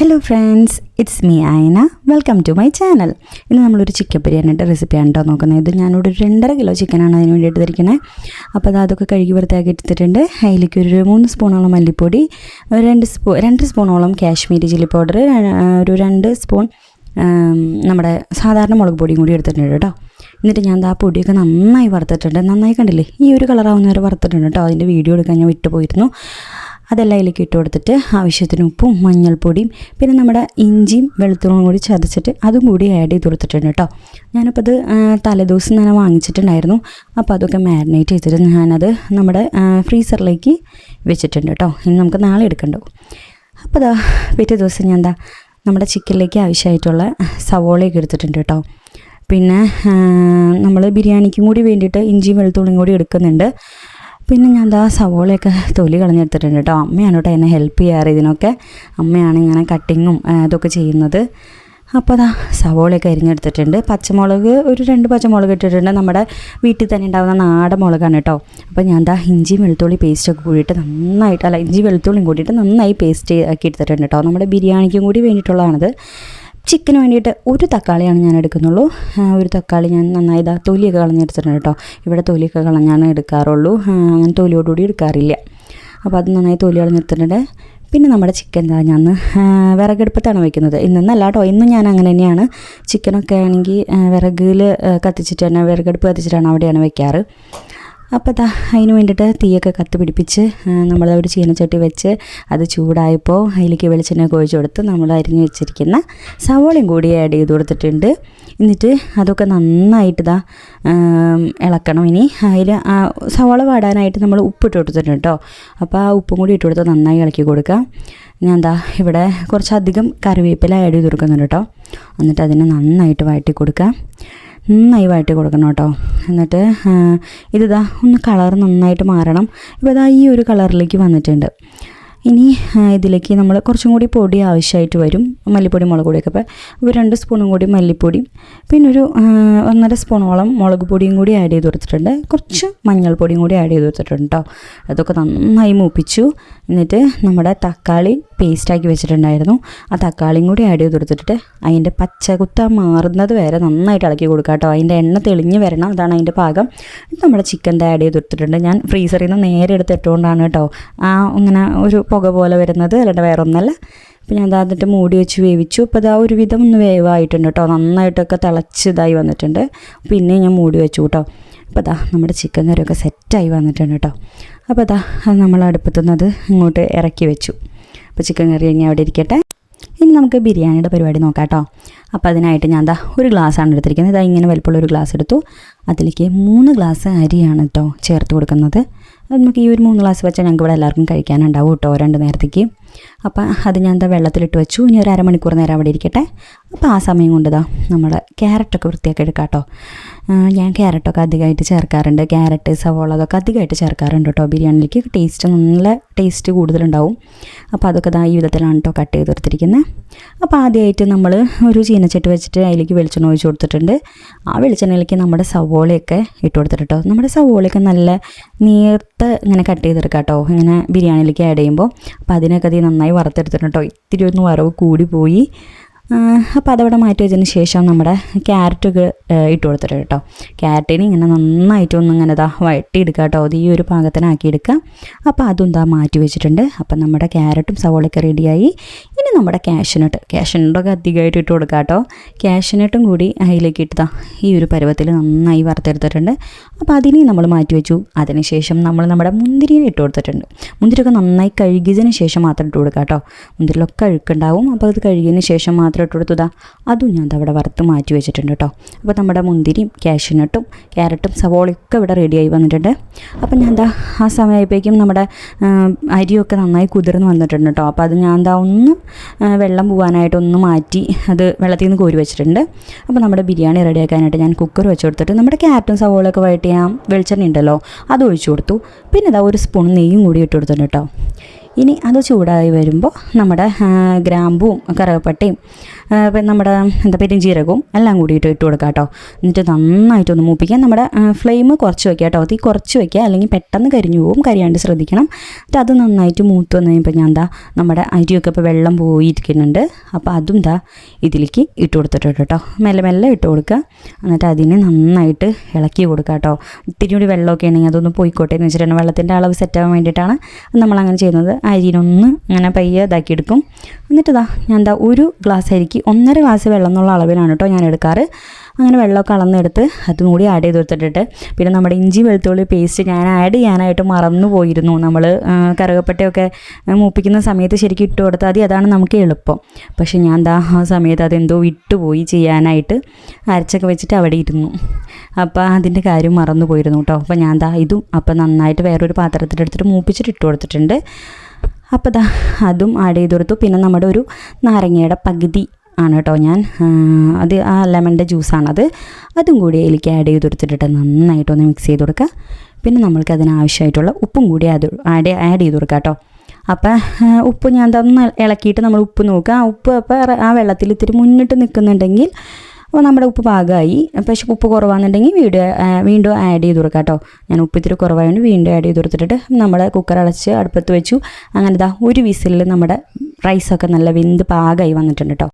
Hello friends it's me Ayana welcome to my channel ഇന്ന് നമ്മളൊരു chicken ബിരിയാണിയുടെ റെസിപ്പിയാണ് കേട്ടോ നോക്കുന്നത്. ഇത് ഞാനിവിടെ ഒരു രണ്ടര കിലോ ചിക്കനാണ് അതിന് വേണ്ടി എടുത്തിരിക്കുന്നത് അപ്പോൾ അത് അതൊക്കെ കഴുകി വൃത്തിയാക്കി എടുത്തിട്ടുണ്ട്. അതിലേക്ക് ഒരു മൂന്ന് സ്പൂണോളം മല്ലിപ്പൊടി രണ്ട് സ്പൂ രണ്ട് സ്പൂണോളം കാശ്മീരി ചില്ലി പൗഡർ ഒരു രണ്ട് സ്പൂൺ നമ്മുടെ സാധാരണ മുളക് പൊടിയും കൂടി എടുത്തിട്ടുണ്ട് കേട്ടോ എന്നിട്ട് ഞാൻ ആ പൊടിയൊക്കെ നന്നായി വറുത്തിട്ടുണ്ട്. നന്നായി കണ്ടില്ലേ? ഈ ഒരു കളറാവുന്ന വരെ വറുത്തിട്ടുണ്ട് കേട്ടോ അതിന്റെ വീഡിയോ എടുക്കാൻ ഞാൻ വിട്ടുപോയിരുന്നു. അതെല്ലാം അതിലേക്ക് ഇട്ട് കൊടുത്തിട്ട് ആവശ്യത്തിന് ഉപ്പും മഞ്ഞൾപ്പൊടിയും പിന്നെ നമ്മുടെ ഇഞ്ചിയും വെളുത്തുള്ളും കൂടി ചതച്ചിട്ട് അതും കൂടി ആഡ് ചെയ്ത് കൊടുത്തിട്ടുണ്ട് കേട്ടോ. ഞാനപ്പോൾ അത് തലേദിവസം തന്നെ വാങ്ങിച്ചിട്ടുണ്ടായിരുന്നു. അപ്പോൾ അതൊക്കെ മാരിനേറ്റ് ചെയ്തിട്ട് ഞാനത് നമ്മുടെ ഫ്രീസറിലേക്ക് വെച്ചിട്ടുണ്ട് കേട്ടോ. ഇനി നമുക്ക് നാളെ എടുക്കണ്ടോ? അപ്പോൾ അതാ പിറ്റേ ദിവസം ഞാൻ എന്താ നമ്മുടെ ചിക്കനിലേക്ക് ആവശ്യമായിട്ടുള്ള സവോളയൊക്കെ എടുത്തിട്ടുണ്ട് കേട്ടോ. പിന്നെ നമ്മൾ ബിരിയാണിക്കും കൂടി വേണ്ടിയിട്ട് ഇഞ്ചിയും വെളുത്തുള്ളിയും കൂടി എടുക്കുന്നുണ്ട്. പിന്നെ ഞാൻ എന്താ സവോളയൊക്കെ തൊലി കളഞ്ഞെടുത്തിട്ടുണ്ട് കേട്ടോ. അമ്മയാണ് കേട്ടോ എന്നെ ഹെൽപ്പ് ചെയ്യാറ് ഇതിനൊക്കെ. അമ്മയാണ് ഇങ്ങനെ കട്ടിങ്ങും ഇതൊക്കെ ചെയ്യുന്നത്. അപ്പോൾ അതാ സവോളയൊക്കെ അരിഞ്ഞെടുത്തിട്ടുണ്ട്. പച്ചമുളക് ഒരു രണ്ട് പച്ചമുളക് ഇട്ടിട്ടുണ്ട്. നമ്മുടെ വീട്ടിൽ തന്നെ ഉണ്ടാകുന്ന നാടൻ മുളകാണ് കേട്ടോ. അപ്പോൾ ഞാൻ ദാ ഇഞ്ചി വെളുത്തുള്ളി പേസ്റ്റൊക്കെ കൂടിയിട്ട് നന്നായിട്ട് അല്ല ഇഞ്ചി വെളുത്തുള്ളിയും കൂടിയിട്ട് നന്നായി പേസ്റ്റ് ആക്കി എടുത്തിട്ടുണ്ട് കേട്ടോ. നമ്മുടെ ബിരിയാണിക്കും കൂടി വേണ്ടിയിട്ടുള്ളതാണത്. ചിക്കന് വേണ്ടിയിട്ട് ഒരു തക്കാളിയാണ് ഞാൻ എടുക്കുന്നുള്ളൂ. ഒരു തക്കാളി ഞാൻ നന്നായി ഇതാ തൊലിയൊക്കെ കളഞ്ഞെടുത്തിട്ടുണ്ട് കേട്ടോ. ഇവിടെ തൊലിയൊക്കെ കളഞ്ഞാണ് എടുക്കാറുള്ളൂ. അങ്ങനെ തൊലിയോടുകൂടി എടുക്കാറില്ല. അപ്പോൾ അത് നന്നായി തൊലി കളഞ്ഞെടുത്തിട്ടുണ്ട്. പിന്നെ നമ്മുടെ ചിക്കൻ എന്താ ഞാൻ വിറകടുപ്പത്താണ് വയ്ക്കുന്നത് ഇന്നല്ല കേട്ടോ ഇന്നും ഞാൻ അങ്ങനെ തന്നെയാണ്. ചിക്കനൊക്കെ ആണെങ്കിൽ വിറകിൽ കത്തിച്ചിട്ട് തന്നെ വിറകടുപ്പ് കത്തിച്ചിട്ടാണ് അവിടെയാണ് വെക്കാറ്. അപ്പോൾ ദാ അതിന് വേണ്ടിയിട്ട് തീയൊക്കെ കത്ത് പിടിപ്പിച്ച് നമ്മൾ ഒരു ചീനച്ചട്ടി വെച്ച് അത് ചൂടായപ്പോൾ അതിലേക്ക് വെളിച്ചെണ്ണ ഒഴിച്ച് കൊടുത്ത് നമ്മൾ അരിഞ്ഞു വെച്ചിരിക്കുന്ന സവോളയും കൂടി ആഡ് ചെയ്ത് കൊടുത്തിട്ടുണ്ട്. എന്നിട്ട് അതൊക്കെ നന്നായിട്ട് ഇതാ ഇളക്കണം. ഇനി അതിൽ സവോള വാടാനായിട്ട് നമ്മൾ ഉപ്പിട്ട് കൊടുത്തിട്ടുണ്ട് കേട്ടോ അപ്പോൾ ആ ഉപ്പും കൂടി ഇട്ട് കൊടുത്ത് നന്നായി ഇളക്കി കൊടുക്കാം. ഞാൻ എന്താ ഇവിടെ കുറച്ചധികം കറിവേപ്പില ആഡ് ചെയ്ത് കൊടുക്കുന്നുണ്ട് കേട്ടോ എന്നിട്ട് അതിനെ നന്നായിട്ട് വഴറ്റി കൊടുക്കാം. നന്നായി വഴറ്റി കൊടുക്കണം കേട്ടോ. എന്നിട്ട് ഇതിതാ ഒന്ന് കളർ നന്നായിട്ട് മാറണം. ഇപ്പോൾ ഇതാ ഈ ഒരു കളറിലേക്ക് വന്നിട്ടുണ്ട്. ഇനി ഇതിലേക്ക് നമ്മൾ കുറച്ചും കൂടി പൊടി ആവശ്യമായിട്ട് വരും. മല്ലിപ്പൊടി മുളക് പൊടിയൊക്കെ. അപ്പോൾ ഒരു രണ്ട് സ്പൂണും കൂടി മല്ലിപ്പൊടി. പിന്നെ ഒരു ഒന്നര സ്പൂണോളം മുളക് പൊടിയും കൂടി ആഡ് ചെയ്ത് കൊടുത്തിട്ടുണ്ട്. കുറച്ച് മഞ്ഞൾപ്പൊടിയും കൂടി ആഡ് ചെയ്ത് കൊടുത്തിട്ടുണ്ട് കേട്ടോ അതൊക്കെ നന്നായി മൂപ്പിച്ചു. എന്നിട്ട് നമ്മുടെ തക്കാളി പേസ്റ്റാക്കി വെച്ചിട്ടുണ്ടായിരുന്നു. ആ തക്കാളിയും കൂടി ആഡ് ചെയ്ത് കൊടുത്തിട്ട് അതിന്റെ പച്ചകുത്ത മാറുന്നത് വരെ നന്നായിട്ട് ഇളക്കി കൊടുക്കുക കേട്ടോ അതിന്റെ എണ്ണ തെളിഞ്ഞ് വരണം. അതാണ് അതിന്റെ പാകം. നമ്മുടെ ചിക്കന്റെ ആഡ് ചെയ്ത് കൊടുത്തിട്ടുണ്ട്. ഞാൻ ഫ്രീസറിൽ നിന്ന് നേരെ എടുത്ത് ഇട്ടുകൊണ്ടാണ് കേട്ടോ ആ ഇങ്ങനെ ഒരു പുക പോലെ വരുന്നത്. അല്ലാണ്ട് വേറെ ഒന്നല്ല ഞാൻ അത് എന്നിട്ട് മൂടി വെച്ച് വേവിച്ചു. അപ്പോൾ ഇതാ ഒരുവിധം ഒന്ന് വേവായിട്ടുണ്ട് കേട്ടോ നന്നായിട്ടൊക്കെ തിളച്ച് ഇതായി വന്നിട്ടുണ്ട്. പിന്നെ ഞാൻ മൂടി വെച്ചു കേട്ടോ അപ്പോൾ അതാ നമ്മുടെ ചിക്കൻ കറിയൊക്കെ സെറ്റായി വന്നിട്ടുണ്ട് കേട്ടോ അപ്പോൾ അതാ അത് നമ്മൾ അടുപ്പത്തുനിന്ന് അത് ഇങ്ങോട്ട് ഇറക്കി വെച്ചു. അപ്പോൾ ചിക്കൻ കറി കഴിഞ്ഞാൽ അവിടെ ഇരിക്കട്ടെ. ഇനി നമുക്ക് ബിരിയാണിയുടെ പരിപാടി നോക്കാം കേട്ടോ. അപ്പോൾ അതിനായിട്ട് ഞാൻ എന്താ ഒരു ഗ്ലാസ്സാണ് എടുത്തിരിക്കുന്നത്. ഇതാ ഇങ്ങനെ വലുപ്പമുള്ള ഒരു ഗ്ലാസ് എടുത്തു. അതിലേക്ക് മൂന്ന് ഗ്ലാസ് അരിയാണ് കേട്ടോ ചേർത്ത് കൊടുക്കുന്നത്. നമുക്ക് ഈ ഒരു മൂന്ന് ഗ്ലാസ് വെച്ചാൽ ഞങ്ങൾക്ക് ഇവിടെ എല്ലാവർക്കും കഴിക്കാനുണ്ടാവും കേട്ടോ രണ്ട് നേരത്തേക്ക്. അപ്പോൾ അത് ഞാൻ എന്താ വെള്ളത്തിലിട്ട് വെച്ചു. ഇനി ഒരു അരമണിക്കൂർ നേരം അവിടെ ഇരിക്കട്ടെ. അപ്പോൾ ആ സമയം കൊണ്ട് ഇതാ നമ്മൾ ക്യാരറ്റൊക്കെ വൃത്തിയാക്കി എടുക്കാം കേട്ടോ ഞാൻ ക്യാരറ്റൊക്കെ അധികമായിട്ട് ചേർക്കാറുണ്ട്. ക്യാരറ്റ് സവോള അതൊക്കെ അധികമായിട്ട് ചേർക്കാറുണ്ട് കേട്ടോ ബിരിയാണിയിലേക്ക്. ടേസ്റ്റ് നല്ല ടേസ്റ്റ് കൂടുതലുണ്ടാവും. അപ്പോൾ അതൊക്കെ ഈ വിധത്തിലാണ് കേട്ടോ കട്ട് ചെയ്ത് കൊടുത്തിരിക്കുന്നത് അപ്പോൾ ആദ്യമായിട്ട് നമ്മൾ ഒരു ചീനച്ചട്ടി വെച്ചിട്ട് അതിലേക്ക് വെളിച്ചെണ്ണ ഒഴിച്ച് കൊടുത്തിട്ടുണ്ട്. ആ വെളിച്ചെണ്ണയിലേക്ക് നമ്മുടെ സവോളയൊക്കെ ഇട്ട് കൊടുത്തിട്ട് നമ്മുടെ സവോളയൊക്കെ നല്ല നേർത്ത് ഇങ്ങനെ കട്ട് ചെയ്തെടുക്കാം കേട്ടോ ഇങ്ങനെ ബിരിയാണിയിലേക്ക് ആഡ് ചെയ്യുമ്പോൾ അപ്പോൾ അതിനൊക്കെ അത് നന്നായി വറുത്തെടുത്തിട്ടുണ്ട് കേട്ടോ. ഇത്തിരി ഒന്ന് വറവ് കൂടി പോയി. അപ്പോൾ അതവിടെ മാറ്റി വെച്ചതിന് ശേഷം നമ്മുടെ ക്യാരറ്റൊക്കെ ഇട്ട് കൊടുത്തിട്ട് കേട്ടോ. ക്യാരറ്റിന് ഇങ്ങനെ നന്നായിട്ട് ഒന്ന് ഇങ്ങനെ ഇതാ വഴട്ടിയെടുക്കുക കേട്ടോ. അത് ഈ ഒരു പാകത്തിനാക്കി എടുക്കാം അപ്പോൾ അതും ഇതാ മാറ്റി വെച്ചിട്ടുണ്ട് അപ്പം നമ്മുടെ ക്യാരറ്റും സവോളയൊക്കെ റെഡിയായി ഇനി നമ്മുടെ ക്യാഷ്നട്ട് ക്യാഷ്നട്ടൊക്കെ അധികമായിട്ട് ഇട്ട് കൊടുക്കുക കേട്ടോ. ക്യാഷ്നട്ടും കൂടി അതിലേക്ക് ഇട്ടതാ ഈ ഒരു പരുവത്തിൽ നന്നായി വറുത്തെടുത്തിട്ടുണ്ട്. അപ്പോൾ അതിനെ നമ്മൾ മാറ്റി വെച്ചു അതിനുശേഷം നമ്മൾ നമ്മുടെ മുന്തിരിനെ ഇട്ട് കൊടുത്തിട്ടുണ്ട്. മുന്തിരിയൊക്കെ നന്നായി കഴുകിയതിന് ശേഷം മാത്രം ഇട്ട് കൊടുക്കുക കേട്ടോ. മുന്തിരിലൊക്കെ അഴുക്കുണ്ടാവും. അപ്പോൾ അത് കഴുകിയതിന് ശേഷം മാത്രം ഇട്ട് കൊടുത്തതാ അതും ഞാൻ അവിടെ വറുത്ത് മാറ്റി വെച്ചിട്ടുണ്ട് കേട്ടോ. അപ്പോൾ നമ്മുടെ മുന്തിരിയും കാഷ്യനട്ടും ക്യാരറ്റും സവോളയൊക്കെ ഇവിടെ റെഡിയായി വന്നിട്ടുണ്ട്. അപ്പോൾ ഞാൻ എന്താ ആ സമയമായപ്പോഴേക്കും നമ്മുടെ അരിയൊക്കെ നന്നായി കുതിർന്ന് വന്നിട്ടുണ്ട് കേട്ടോ. അപ്പോൾ അത് ഞാൻ എന്താ ഒന്ന് വെള്ളം പോകാനായിട്ട് ഒന്ന് മാറ്റി അത് വെള്ളത്തിൽ നിന്ന് കോരി വെച്ചിട്ടുണ്ട്. അപ്പോൾ നമ്മുടെ ബിരിയാണി റെഡിയാക്കാനായിട്ട് ഞാൻ കുക്കർ വെച്ച് കൊടുത്തിട്ട് നമ്മുടെ ക്യാരറ്റും സവോളയൊക്കെ വഴറ്റി ഞാൻ വെളിച്ചെണ്ണ ഉണ്ടല്ലോ അത് ഒഴിച്ചു കൊടുത്തു. പിന്നെ ഇതാ ഒരു സ്പൂൺ നെയ്യും കൂടി ഇട്ട് കൊടുത്തിട്ടുണ്ട് കേട്ടോ. ഇനി അത് ചൂടായി വരുമ്പോൾ നമ്മുടെ ഗ്രാമ്പൂവും ഗ്രാമ്പും കറുകപ്പട്ടയും നമ്മുടെ എന്താ പെരുംജീരകവും എല്ലാം കൂടിയിട്ട് ഇട്ട് കൊടുക്കുക കേട്ടോ. എന്നിട്ട് നന്നായിട്ടൊന്ന് മൂപ്പിക്കുക. നമ്മുടെ ഫ്ലെയിം കുറച്ച് വയ്ക്കുക കേട്ടോ. തീ കുറച്ച് വയ്ക്കുക അല്ലെങ്കിൽ പെട്ടെന്ന് കരിഞ്ഞു പോകും. കരിയാണ്ട് ശ്രദ്ധിക്കണം. എന്നിട്ട് അത് നന്നായിട്ട് മൂത്ത് വന്നു കഴിയുമ്പോൾ ഞാൻ എന്താ നമ്മുടെ അരിയൊക്കെ ഇപ്പോൾ വെള്ളം പോയിരിക്കുന്നുണ്ട്. അപ്പോൾ അതും എന്താ ഇതിലേക്ക് ഇട്ട് കൊടുത്തിട്ടുണ്ട് കേട്ടോ. മെല്ലെ മെല്ലെ ഇട്ട് കൊടുക്കുക. എന്നിട്ട് അതിനെ നന്നായിട്ട് ഇളക്കി കൊടുക്കുക കേട്ടോ. ഇത്തിരി കൂടി വെള്ളമൊക്കെ ഉണ്ടെങ്കിൽ അതൊന്ന് പോയിക്കോട്ടെ എന്ന് വെച്ചിട്ടാണ്. വെള്ളത്തിന്റെ അളവ് സെറ്റാവാൻ വേണ്ടിയിട്ടാണ് നമ്മളങ്ങനെ ചെയ്യുന്നത്. അരിനൊന്ന് അങ്ങനെ പയ്യെ ഇതാക്കി എടുക്കും എന്നിട്ട് ഇതാ ഞാൻ എന്താ ഒരു ഗ്ലാസ് അരിക്ക് ഒന്നര ഗ്ലാസ് വെള്ളം എന്നുള്ള അളവിലാണ് കേട്ടോ ഞാൻ എടുക്കാറ്. അങ്ങനെ വെള്ളമൊക്കെ അളന്നെടുത്ത് അതും കൂടി ആഡ് ചെയ്ത് കൊടുത്തിട്ടിട്ട്. പിന്നെ നമ്മുടെ ഇഞ്ചി വെളുത്തുള്ളി പേസ്റ്റ് ഞാൻ ആഡ് ചെയ്യാനായിട്ട് മറന്നു പോയിരുന്നു. നമ്മൾ കറുകപ്പട്ടയൊക്കെ മൂപ്പിക്കുന്ന സമയത്ത് ശരിക്കും ഇട്ട് കൊടുത്താൽ മതി. അതാണ് നമുക്ക് എളുപ്പം. പക്ഷേ ഞാൻ എന്താ ആ സമയത്ത് അതെന്തോ വിട്ടുപോയി ചെയ്യാനായിട്ട് അരച്ചൊക്കെ വെച്ചിട്ട് അവിടെ ഇരുന്നു. അപ്പോൾ അതിന്റെ കാര്യം മറന്നു പോയിരുന്നു കേട്ടോ. അപ്പോൾ ഞാൻ എന്താ ഇതും അപ്പോൾ നന്നായിട്ട് വേറൊരു പാത്രത്തിലെടുത്തിട്ട് മൂപ്പിച്ചിട്ട് ഇട്ട് കൊടുത്തിട്ടുണ്ട്. അപ്പോൾ ദാ അതും ആഡ് ചെയ്ത് കൊടുത്തു. പിന്നെ നമ്മുടെ ഒരു നാരങ്ങയുടെ പകുതി ആണ് കേട്ടോ ഞാൻ. അത് ആ ലെമണിന്റെ ജ്യൂസാണത് അതും കൂടി അതിലേക്ക് ആഡ് ചെയ്ത് കൊടുത്തിട്ട് നന്നായിട്ടൊന്ന് മിക്സ് ചെയ്ത് കൊടുക്കുക. പിന്നെ നമ്മൾക്ക് അതിനാവശ്യമായിട്ടുള്ള ഉപ്പും കൂടി അത് ആഡ് ആഡ് ചെയ്ത് കൊടുക്കുക കേട്ടോ. അപ്പം ഉപ്പ് ഞാൻ തന്ന ഇളക്കിയിട്ട് നമ്മൾ ഉപ്പ് നോക്കുക. ആ ഉപ്പ് അപ്പോൾ ആ വെള്ളത്തിൽ ഇത്തിരി മുന്നിട്ട് നിൽക്കുന്നുണ്ടെങ്കിൽ അപ്പോൾ നമ്മുടെ ഉപ്പ് പാകമായി. പക്ഷേ ഉപ്പ് കുറവാണെന്നുണ്ടെങ്കിൽ വീണ്ടും വീണ്ടും ആഡ് ചെയ്ത് കൊടുക്കാം കേട്ടോ. ഞാൻ ഉപ്പ് ഇത്തിരി കുറവായതുകൊണ്ട് വീണ്ടും ആഡ് ചെയ്ത് കൊടുത്തിട്ട് നമ്മുടെ കുക്കർ അടച്ച് അടുപ്പത്ത് വെച്ചു. അങ്ങനെ ഇതാ ഒരു വിസിലിൽ നമ്മുടെ റൈസൊക്കെ നല്ല വെന്ത് പാകമായി വന്നിട്ടുണ്ട് കേട്ടോ.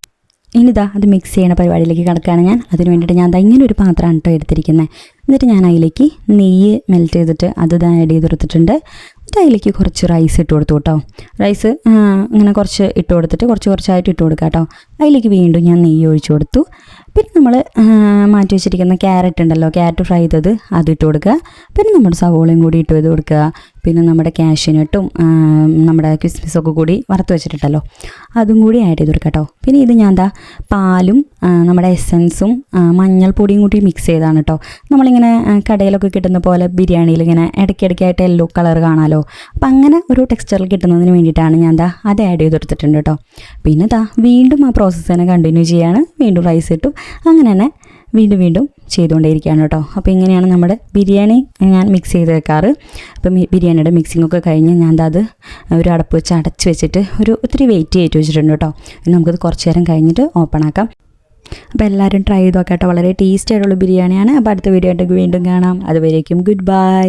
ഇനിതാ അത് മിക്സ് ചെയ്യണ പരിപാടിയിലേക്ക് കിടക്കുകയാണ് ഞാൻ. അതിന് വേണ്ടിയിട്ട് ഞാൻ ഇങ്ങനെ ഒരു പാത്രമാണ് കേട്ടോ എടുത്തിരിക്കുന്നത് എന്നിട്ട് ഞാൻ അതിലേക്ക് നെയ്യ് മെൽറ്റ് ചെയ്തിട്ട് അത് ആഡ് ചെയ്ത് കൊടുത്തിട്ടുണ്ട്. എന്നിട്ട് അതിലേക്ക് കുറച്ച് റൈസ് ഇട്ട് കൊടുത്തു കേട്ടോ റൈസ് ഇങ്ങനെ കുറച്ച് ഇട്ട് കൊടുത്തിട്ട് കുറച്ച് കുറച്ചായിട്ട് ഇട്ട് കൊടുക്കാം കേട്ടോ അതിലേക്ക് വീണ്ടും ഞാൻ നെയ്യ് ഒഴിച്ചു കൊടുത്തു. പിന്നെ നമ്മൾ മാറ്റി വെച്ചിരിക്കുന്ന ക്യാരറ്റ് ഉണ്ടല്ലോ ക്യാരറ്റ് ഫ്രൈ ചെയ്തത് അത് ഇട്ട് കൊടുക്കുക. പിന്നെ നമ്മുടെ സവോളയും കൂടി ഇട്ട് ചെയ്ത് കൊടുക്കുക. പിന്നെ നമ്മുടെ ക്യാഷ്യനട്ടും നമ്മുടെ കിസ്മിസൊക്കെ കൂടി വറുത്ത് വെച്ചിട്ടുണ്ടല്ലോ അതും കൂടി ആഡ് ചെയ്ത് കൊടുക്കുക കേട്ടോ. പിന്നെ ഇത് ഞാൻ എന്താ പാലും നമ്മുടെ എസൻസും മഞ്ഞൾപ്പൊടിയും കൂടി മിക്സ് ചെയ്താണ് കേട്ടോ. നമ്മളിങ്ങനെ കടയിലൊക്കെ കിട്ടുന്ന പോലെ ബിരിയാണിയിൽ ഇങ്ങനെ ഇടയ്ക്കിടയ്ക്കായിട്ട് യെല്ലോ കളർ കാണാമല്ലോ അപ്പം അങ്ങനെ ഒരു ടെക്സ്ചറിൽ കിട്ടുന്നതിന് വേണ്ടിയിട്ടാണ് ഞാൻ എന്താ അത് ആഡ് ചെയ്ത് കൊടുത്തിട്ടുണ്ട് കേട്ടോ. പിന്നെ ദാ വീണ്ടും ആ പ്രോസസ്സ് തന്നെ കണ്ടിന്യൂ ചെയ്യാണ്. വീണ്ടും റൈസ് ഇട്ടു. അങ്ങനെ തന്നെ വീണ്ടും വീണ്ടും ചെയ്തുകൊണ്ടേയിരിക്കുകയാണ് കേട്ടോ. അപ്പോൾ ഇങ്ങനെയാണ് നമ്മുടെ ബിരിയാണി ഞാൻ മിക്സ് ചെയ്ത് വെക്കാറ്. അപ്പം ബിരിയാണിയുടെ മിക്സിംഗ് ഒക്കെ കഴിഞ്ഞ് ഞാൻ അത് ഒരു അടപ്പ് വെച്ച് അടച്ച് വെച്ചിട്ട് ഒരു ഒത്തിരി വെയിറ്റ് ചെയ്ത് വെച്ചിട്ടുണ്ട് കേട്ടോ. നമുക്കത് കുറച്ച് നേരം കഴിഞ്ഞിട്ട് ഓപ്പൺ ആക്കാം. അപ്പോൾ എല്ലാവരും ട്രൈ ചെയ്ത് നോക്കാം കേട്ടോ. വളരെ ടേസ്റ്റി ആയിട്ടുള്ള ബിരിയാണിയാണ്. അപ്പോൾ അടുത്ത വീഡിയോ ആയിട്ട് വീണ്ടും കാണാം. അതുവരേക്കും ഗുഡ് ബൈ